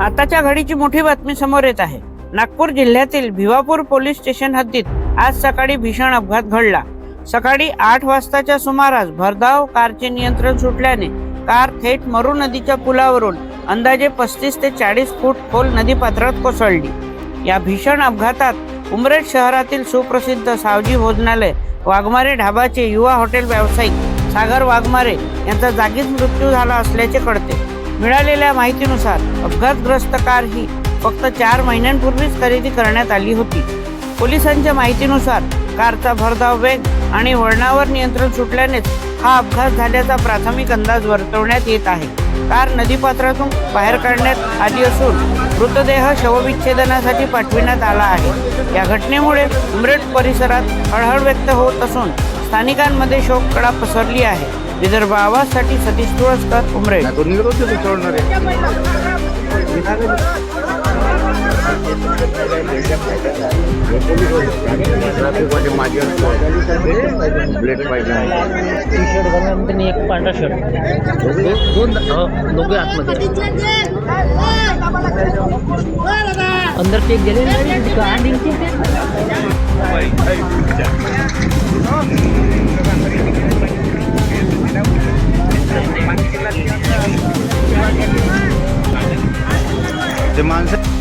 आताच्या घडीची मोठी बातमी समोर येत आहे. नागपूर जिल्ह्यातील भिवापूर पोलीस स्टेशन हद्दीत आज सकाळी भीषण अपघात घडला. सकाळी आठ वाजताच्या सुमारास भरधाव कारचे नियंत्रण सुटल्याने कार थेट मरू नदीच्या पुलावरून अंदाजे पस्तीस ते चाळीस फूट खोल नदीपात्रात कोसळली. या भीषण अपघातात उमरेड शहरातील सुप्रसिद्ध सावजी भोजनालय वाघमारे ढाबाचे युवा हॉटेल व्यावसायिक सागर वाघमारे यांचा जागीच मृत्यू झाला असल्याचे कळते. मिळालेल्या माहितीनुसार अपघातग्रस्त कार ही फक्त चार महिन्यांपूर्वीच खरेदी करण्यात आली होती. पोलिसांच्या माहितीनुसार कारचा भरधाव वेग आणि वळणावर नियंत्रण सुटल्यानेच हा अपघात झाल्याचा प्राथमिक अंदाज वर्तवण्यात येत आहे. कार नदीपात्रातून बाहेर काढण्यात आली असून मृतदेह शवविच्छेदनासाठी पाठविण्यात आला आहे. या घटनेमुळे उमरेड परिसरात हळहळ व्यक्त होत असून स्थानिकांमध्ये शोककळा पसरली आहे. विदर्भ आवाजसाठी सतीश तुळसकर नाही तो ते पाहिजे टी शर्ट घालून एक पांढरा शर्ट दोन हो, दोघे आतमध्ये अंदर केक गेले i'm times.